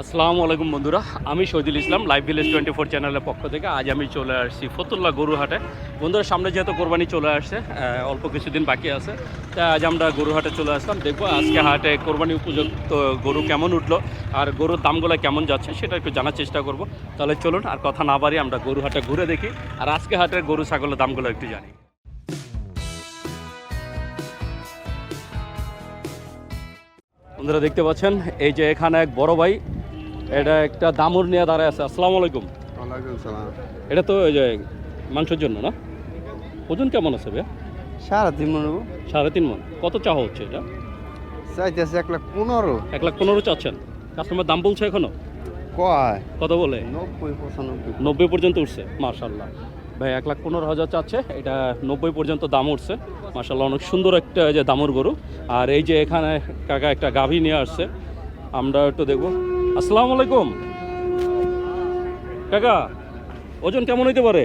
আসসালামু আলাইকুম বন্ধুরা, আমি Shahidul Islam live village twenty four চ্যানেলের পক্ষ থেকে আজ আমি চলে আসছি ফতুল্লা গরুহাটে বন্ধুরা, সামনে যেহেতু কোরবানি চলে আসছে অল্প কিছুদিন বাকি আছে, তাই আজ আমরা গরুহাটে চলে আসলাম। দেখব আজকে হাটে কোরবানি উপযুক্ত গরু কেমন উঠল আর গরুর দামগুলো কেমন যাচ্ছে, সেটা একটু জানার চেষ্টা করব। তাহলে চলুন, আর কথা না বাড়ি আমরা গরুহাটে ঘুরে দেখি, আর আজকে হাটের গরু, ছাগলের দামগুলো একটু জানি। বন্ধুরা, দেখতে পাচ্ছেন, এই যে এখানে এক বড় ভাই এটা একটা দামুর নিয়ে দাঁড়ায় আছে। আসসালামু আলাইকুম। এটা তো ওই যে মাংসের জন্য না? ওজন কেমন আছে ভাইয়া? সারা তিন মনে সাড়ে তিন মন। কত চাওয়া হচ্ছে এটা? চাইতেছে এক লাখ পনেরো। এক লাখ পনেরো চাচ্ছেন। কাস্টমার দাম বলছে এখনও? কয়? কত বলে? নব্বই পঁচানব্বই। নব্বই পর্যন্ত উঠছে মার্শাল্লাহ ভাই এক লাখ পনেরো হাজার চাচ্ছে। এটা নব্বই পর্যন্ত দাম উঠছে। মার্শাল্লাহ অনেক সুন্দর একটা যে দামুর গরু। আর এই যে এখানে কাকা একটা গাভী নিয়ে আসছে। আমরা একটু দেখব। আসসালামু আলাইকুম কাকা ওজন কেমন হইতে পারে?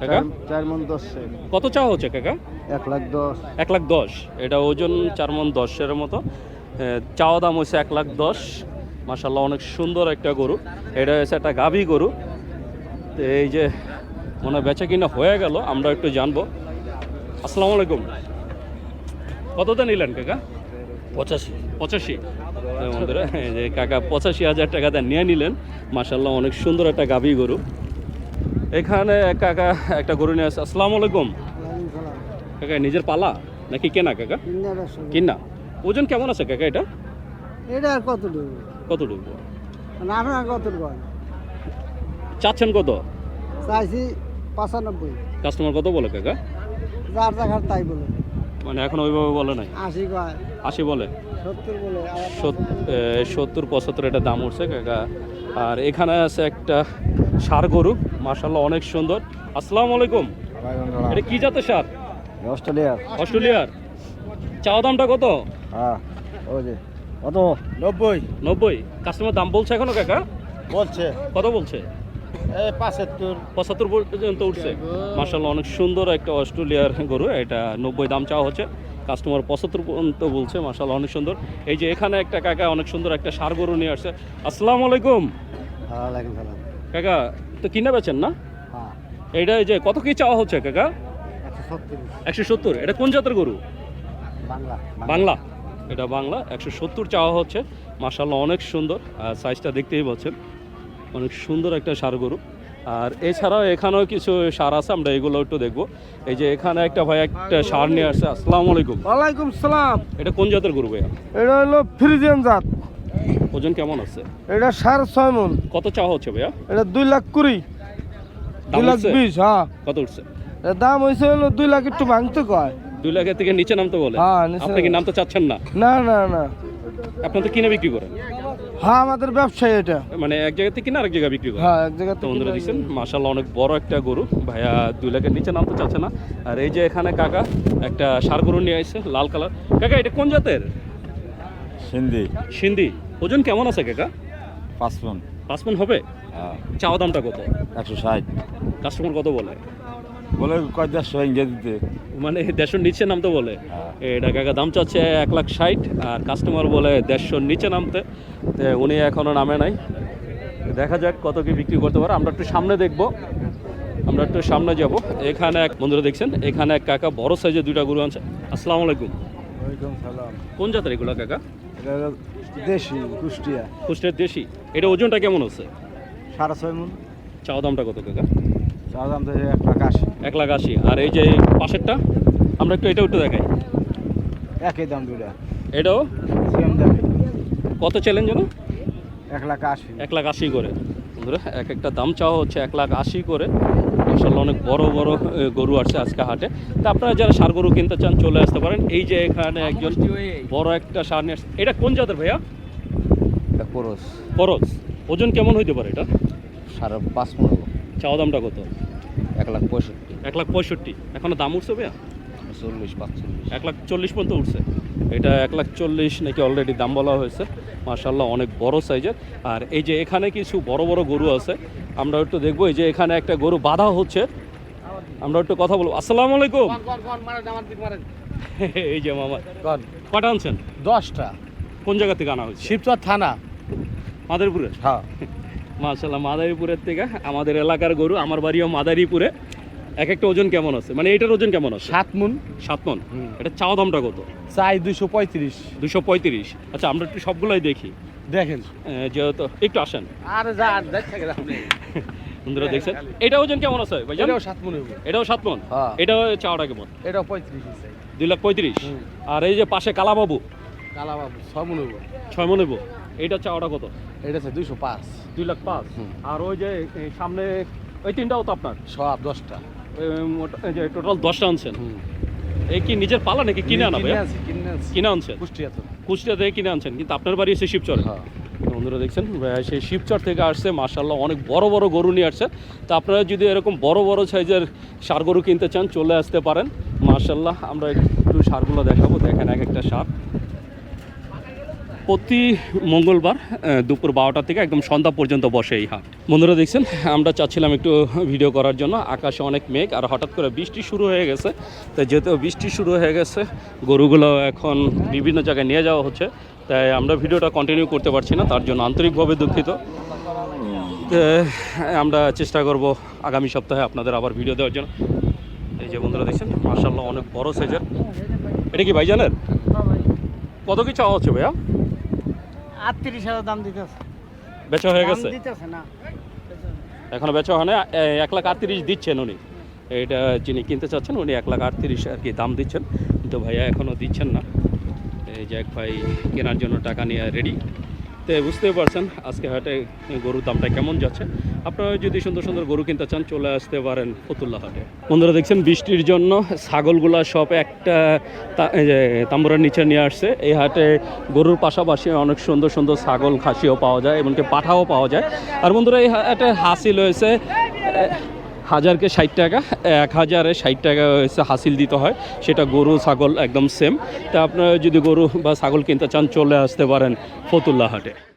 কাকা? চার মন দশ কত চা হচ্ছে কাকা? এক লাখ দশ। এক লাখ দশ। এটা ওজন চার মন দশের মতো। চাওয়া দাম হচ্ছে এক লাখ দশ। মাসাল্লাহ অনেক সুন্দর একটা গরু। এটা হয়েছে একটা গাভী গরু। তো এই যে মনে হয় বেচা কিনা হয়ে গেল আমরা একটু জানব। আসসালামু আলাইকুম কততে নিলেন কাকা? পঁচাশি। পঁচাশি। বন্ধুরা, যে কাকা পঁচাশি হাজার টাকাতে নিয়ে নিলেন। মাসাল্লাহ অনেক সুন্দর একটা গাভী গরু। এখানে কাকা একটা গরু নিয়ে আসছে আসসালামু আলাইকুম। কাকা নিজের পালা? নাকি কেনা কাকা? কিনা। ওজন কেমন আছে কাকা এটা? এটা আর কতটুকু মানে আপনার কত দেবো চাচ্ছেন কত? চাইছি পঁচানব্বই। কাস্টমার কত বলে কাকা? যার জায়গার তাই বলে। মানে এখন ওইভাবে বলে নাই? আশি কয়। আশি বলে? সত্তর পঁচাত্তর এটা দাম উঠছে কাকা আর এখানে আছে একটা সার গরু মার্শাল্লাহ অনেক সুন্দর। আসসালামু আলাইকুম। এটা কি জাতের সার? অস্ট্রেলিয়ার। অস্ট্রেলিয়ার। চাওয়া দামটা কত? হ্যাঁ কত? নব্বই। নব্বই। কাস্টমার দাম বলছে এখনও কাকা? বলছে। কত বলছে? পঁচাত্তর। পর্যন্ত উঠছে। মার্শাল্লাহ অনেক সুন্দর একটা অস্ট্রেলিয়ার গরু এটা নব্বই দাম চাওয়া হচ্ছে। কাস্টমার পঁচাত্তর পর্যন্ত বলছে মার্শাল্লাহ অনেক সুন্দর। এই যে এখানে একটা কাকা অনেক সুন্দর একটা সার গরু নিয়ে আসছে। আসসালামু আলাইকুম। কাকা তো কিনে বেচেন না? এটা এই যে কত কি চাওয়া হচ্ছে কাকা? একশো সত্তর। এটা কোন জাতের গরু? বাংলা। বাংলা। এটা বাংলা। একশো সত্তর চাওয়া হচ্ছে। মার্শাল্লাহ অনেক সুন্দর। আর সাইজটা দেখতেই পাচ্ছেন। অনেক সুন্দর একটা সার গরু। আর এছাড়াও এখানেও কিছু সার আছে আমরা এগুলো একটু দেখব। এই যে এখানে একটা ভাই একটা সার নিয়ে আসছে আসসালামু আলাইকুম। ওয়ালাইকুম সালাম। এটা কোন জাতের গরু ভাইয়া? এটা হলো ফ্রিজিয়ান জাত। ওজন কেমন আছে? এটা সাড়ে ছয় মন। কত চা হচ্ছে ভাইয়া? এটা দুই লাখ কুড়ি। দুই লাখ বিশ হ্যাঁ। কত উঠছে? দাম হয়েছে হলো দুই লাখ একটু ভাঙতে কয়। দুই লাখের থেকে নিচে নামতে বলে? হ্যাঁ, আপনি কি নামতে। চাচ্ছেন না? না না না। আপনি তো কিনে বিক্রি করেন। হ্যাঁ আমাদের ব্যবসায়ী এটা। মানে এক জায়গা থেকে কিনে আরেক জায়গায় বিক্রি করেন। হ্যাঁ এক জায়গা থেকে বন্ধুরা দেখছেন মাসাল্লাহ অনেক বড় একটা গরু। ভাইয়া দুই লাখের নিচে নামতে চাচ্ছে না। আর এই যে এখানে কাকা একটা সার গরু নিয়ে আসছে লাল কালার। কাকা এটা কোন জাতের? সিন্ধি। সিন্ধি। ওজন কেমন আছে কাকা? পাঁচ মন। পাঁচ মন হবে? চাওয়া দামটা কত? একশো ষাট। কাস্টমার কত বলে? বলে কয় দেড়শো ইঞ্জে দিতে। মানে দেড়শোর নিচে নামতে বলে। হ্যাঁ। এটা কাকা দাম চাচ্ছে এক লাখ ষাট আর কাস্টমার বলে দেড়শোর নিচে নামতে। উনি এখনও নামে নাই। দেখা যাক কত কি বিক্রি করতে পারে। আমরা একটু সামনে দেখব। আমরা একটু সামনে যাব। এখানে এক বন্ধুরা দেখছেন এখানে এক কাকা বড় সাইজের দুইটা গরু আনছে। আসসালামু আলাইকুম। ওয়ালাইকুম কোন জাতের এগুলো কাকা? এটা দেশি কুষ্টিয়া। কুষ্টের দেশি। এটা ওজনটা কেমন হচ্ছে সাড়ে ছয় মন। চাওয়া দামটা কত কাকা? চার দাম তো এক লাখ আশি। এক লাখ আশি। আর এই যে পাশেরটা আমরা একটু এটা একটু দেখাই। একই দাম দুটা এটাও? কত চ্যালেঞ্জ জানো এক লাখ আশি। এক লাখ আশি করে। বন্ধুরা এক একটা দাম চাওয়া হচ্ছে এক লাখ আশি করে। মাসাল্লাহ অনেক বড় বড় গরু আসছে আজকে হাটে। তা আপনারা যারা সার গরু কিনতে চান চলে আসতে পারেন। এই যে এখানে একজন বড় একটা সার নিয়ে এটা কোন জাতের ভাইয়া? এটা খরচ খরচ ওজন কেমন হইতে পারে এটা? সাড়ে পাঁচ পনেরো চাওয়া দামটা কত? এক লাখ পঁয়ষট্টি। এক লাখ পঁয়ষট্টি। এখনও দাম উঠছে ভাইয়া? চল্লিশ পাঁচচল্লিশ। এক লাখ চল্লিশ পর্যন্ত উঠছে। এটা এক লাখ চল্লিশ নাকি অলরেডি দাম বলা হয়েছে। মার্শাল্লাহ অনেক বড় সাইজের আর এই যে এখানে কিছু বড় বড় গরু আছে আমরা একটু দেখব এই যে এখানে একটা গরু বাঁধা হচ্ছে। আমরা একটু কথা বলব। আসসালামু আলাইকুম। এই যে মামা। কটা আনছেন? দশটা। কোন জায়গা থেকে আনা হয়েছে? শিবচর থানা। মাদারীপুরে হ্যাঁ। মাশাল্লাহ মাদারীপুরের থেকে আমাদের এলাকার গরু আমার বাড়িও মাদারীপুরে। এক একটা ওজন কেমন আছে? মানে এটার ওজন কেমন আছে? সাত মুন। সাত মন? এটা চাওয়া দামটা কত? চাই দুইশো পঁয়ত্রিশ। দুশো পঁয়ত্রিশ। আচ্ছা আমরা একটু সবগুলাই দেখি। দেখেন। যেহেতু একটু আসেন। আর যা আর বন্ধুরা দেখছেন? এটা ওজন কেমন আছে ভাইজান এটাও সাত মুন এটাও সাত মন। এটাও চাওয়াটা কেমন? এটাও পঁয়ত্রিশ দুই লাখ পঁয়ত্রিশ। আর এই যে পাশে কালাবাবু? কালা বাবু ছ মুন ছয় মন এটা চাওয়াটা কত? এটা আছে দুইশো পাঁচ। দুই লাখ পাঁচ। আর ওই যে সামনে ওই তিনটাও তো আপনার? সব দশটা। যে টোটাল দশটা আনছেন। এই কি নিজের পালা নাকি কিনে আনা কিনে আনছি। কিনে আনছেন? কুষ্টিয়া কুষ্টিয়া থেকে কিনে আনছেন কিন্তু আপনার বাড়ি এসে শিবচরে? হ্যাঁ। বন্ধুরা দেখছেন সেই শিবচর থেকে আসছে মার্শাল্লাহ অনেক বড় বড় গরু নিয়ে আসছে। তা আপনারা যদি এরকম বড় বড় সাইজের সার গরু কিনতে চান চলে আসতে পারেন। মার্শাল্লাহ আমরা একটু সারগুলো দেখাবো। দেখেন এক একটা সার। প্রতি মঙ্গলবার দুপুর বারোটা থেকে একদম সন্ধ্যা পর্যন্ত বসে এই হাট। বন্ধুরা দেখছেন, আমরা চাচ্ছিলাম একটু ভিডিও করার জন্য। আকাশে অনেক মেঘ আর হঠাৎ করে বৃষ্টি শুরু হয়ে গেছে। তাই যেহেতু বৃষ্টি শুরু হয়ে গেছে, গরুগুলো এখন বিভিন্ন জায়গায় নিয়ে যাওয়া হচ্ছে। তাই আমরা ভিডিওটা কন্টিনিউ করতে পারছি না, তার জন্য আন্তরিকভাবে দুঃখিত। আমরা চেষ্টা করব আগামী সপ্তাহে আপনাদের আবার ভিডিও দেওয়ার জন্য। এই যে বন্ধুরা দেখছেন মার্শাল্লাহ অনেক বড় সাইজের এটা কি ভাইজানের? কত কি চাওয়া হচ্ছে ভাইয়া? আটত্রিশ হাজার দাম দিতেছে। বেচা হয়ে গেছে? দিতেছে না। এখনও বেচা হয় না। এক লাখ আটত্রিশ দিচ্ছেন উনি। এটা যিনি কিনতে চাচ্ছেন উনি এক লাখ আটত্রিশ আর কি দাম দিচ্ছেন। কিন্তু ভাইয়া এখনও দিচ্ছেন না। এই যে এক ভাই কেনার জন্য টাকা নিয়ে রেডি তো বুঝতেই পারছেন আজকে হাটে গরুর দামটা কেমন যাচ্ছে। আপনারা যদি সুন্দর সুন্দর গরু কিনতে চান চলে আসতে পারেন ফতুল্লা হাটে। বন্ধুরা দেখছেন বৃষ্টির জন্য ছাগলগুলা সব একটা তাম্বুরার নিচে নিয়ে আসছে। এই হাটে গরুর পাশাপাশি অনেক সুন্দর সুন্দর ছাগল খাসিও পাওয়া যায় এমনকি পাঠাও পাওয়া যায়। আর বন্ধুরা এই হাটে হাসিল হয়েছে এ, হাজারকে ষাট টাকা, এক হাজারে ষাট টাকা হয়েছে হাসিল দিতে হয়। সেটা গরু, ছাগল একদম সেম তা আপনারা যদি গরু বা ছাগল কিনতে চান, চলে আসতে পারেন ফতুল্লা হাটে